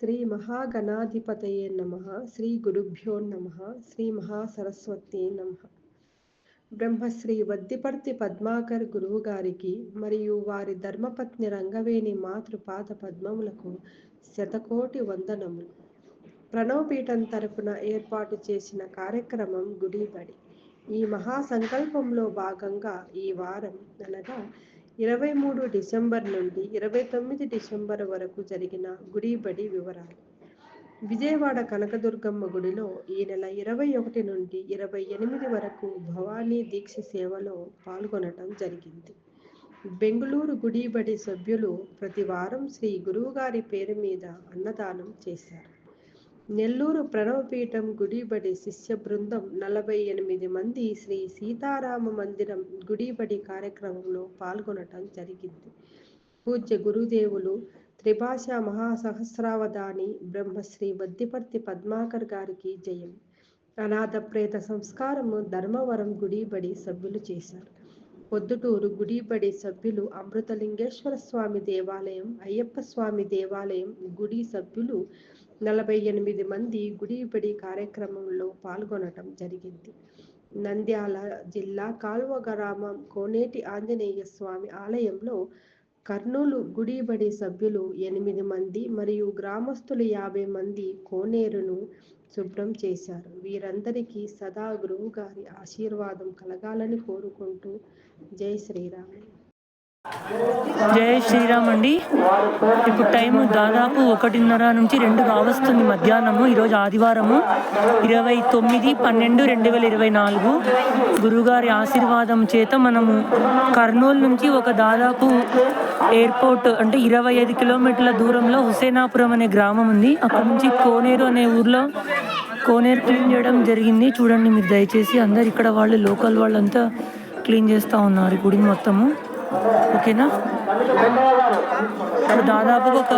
శ్రీ మహాగణాధిపతయే నమ శ్రీ గురుభ్యో నమ శ్రీ మహాసరస్వతి నమ. బ్రహ్మశ్రీ వద్దిపర్తి పద్మాకర్ గురువు గారికి మరియు వారి ధర్మపత్ని రంగవేణి మాతృపాద పద్మములకు శతకోటి వందనములు. ప్రణవపీఠం తరపున ఏర్పాటు చేసిన కార్యక్రమం గుడిబడి. ఈ మహాసంకల్పంలో భాగంగా ఈ వారం అనగా ఇరవై మూడు డిసెంబర్ నుండి ఇరవై తొమ్మిది డిసెంబర్ వరకు జరిగిన గుడిబడి వివరాలు. విజయవాడ కనకదుర్గమ్మ గుడిలో ఈ నెల ఇరవై ఒకటి నుండి ఇరవై ఎనిమిది వరకు భవానీ దీక్ష సేవలో పాల్గొనటం జరిగింది. బెంగుళూరు గుడిబడి సభ్యులు ప్రతి వారం శ్రీ గురువుగారి పేరు మీద అన్నదానం చేశారు. నెల్లూరు ప్రణవపీఠం గుడిబడి శిష్య బృందం నలభై ఎనిమిది మంది శ్రీ సీతారామ మందిరం గుడిబడి కార్యక్రమంలో పాల్గొనటం జరిగింది. పూజ్య గురుదేవులు త్రిభాష మహాసహస్రావధాని బ్రహ్మశ్రీ వద్దిపర్తి పద్మాకర్ గారికి జయం. అనాథ ప్రేత సంస్కారము ధర్మవరం గుడిబడి సభ్యులు చేశారు. పొద్దుటూరు గుడిబడి సభ్యులు అమృతలింగేశ్వర స్వామి దేవాలయం అయ్యప్ప స్వామి దేవాలయం గుడి సభ్యులు నలభై ఎనిమిది మంది గుడిబడి కార్యక్రమంలో పాల్గొనటం జరిగింది. నంద్యాల జిల్లా కాల్వ గ్రామం కోనేటి ఆంజనేయ స్వామి ఆలయంలో కర్నూలు గుడిబడి సభ్యులు ఎనిమిది మంది మరియు గ్రామస్తులు యాభై మంది కోనేరును శుభ్రం చేశారు. వీరందరికీ సదా గురువు గారి ఆశీర్వాదం కలగాలని కోరుకుంటూ జై శ్రీరామ్. జై శ్రీరామ్ అండి. ఇప్పుడు టైం దాదాపు ఒకటిన్నర నుంచి రెండు కావస్తుంది మధ్యాహ్నము. ఈరోజు ఆదివారము ఇరవై తొమ్మిది పన్నెండు రెండు వేల ఇరవై నాలుగు. గురుగారి ఆశీర్వాదం చేత మనము కర్నూలు నుంచి ఒక దాదాపు ఎయిర్పోర్ట్ అంటే ఇరవై ఐదు కిలోమీటర్ల దూరంలో హుసేనాపురం అనే గ్రామం ఉంది. అక్కడ నుంచి కోనేరు అనే ఊర్లో కోనేరు క్లీన్ చేయడం జరిగింది. చూడండి మీరు దయచేసి అందరు ఇక్కడ వాళ్ళు లోకల్ వాళ్ళంతా క్లీన్ చేస్తూ ఉన్నారు ఈ గుడిని మొత్తము. ఓకేనా? దాదాపుగా ఒక